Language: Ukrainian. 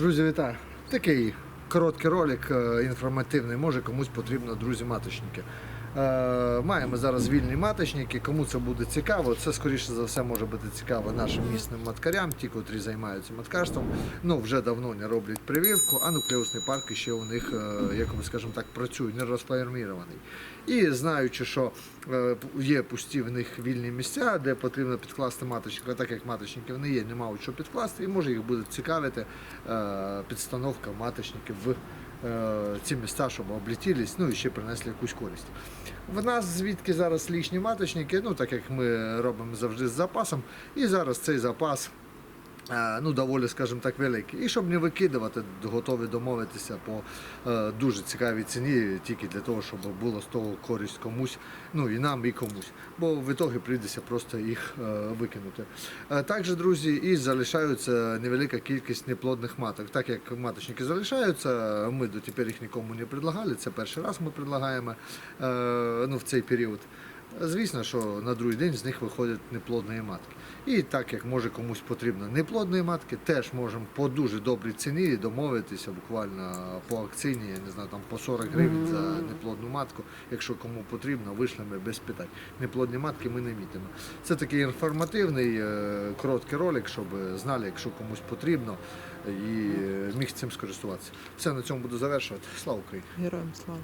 Друзі, вітаю! Такий короткий ролик е, інформативний, може комусь потрібно, друзі, маточники. Е, Маємо зараз вільні маточники. Кому це буде цікаво, це скоріше за все може бути цікаво нашим місним маткарям, ті, котрі займаються маткарством. Ну вже давно не роблять прививку, а нуклеусний парк ще у них, е, як ми скажемо так, працює, не розформірований. І знаючи, що е, є пусті в них вільні місця, де потрібно підкласти маточника, так як маточників не є, нема що підкласти, і може їх буде цікавити е, підстановка маточників в е, ці міста, щоб облетілись, ну і ще принесли якусь користь. В нас звідки зараз лічні маточники, ну так як ми робимо завжди з запасом, і зараз цей запас. Е, Ну, доволі, скажімо так, великий. І щоб не викидувати, готові домовитися по е, дуже цікавій ціні, тільки для того, щоб було з того користь комусь, ну і нам, і комусь. Бо в ітогі прийдеться просто їх е, викинути. Також, друзі, і залишаються невелика кількість неплодних маток. Так як маточники залишаються, ми дотепер їх нікому не предлагали. Це перший раз ми предлагаємо ну, в цей період. Звісно, що на другий день з них виходять неплодні матки. І так як може комусь потрібно неплодні матки, теж можемо по дуже добрій ціні домовитися буквально по акційні, я не знаю, там по 40 гривень за неплодну матку. Якщо кому потрібно, вишлемо без питань. Неплодні матки ми не мітимо. Це такий інформативний, е, короткий ролик, щоб знали, якщо комусь потрібно, і е, міг цим скористуватися. Все на цьому буду завершувати. Слава Україні! Героям слава.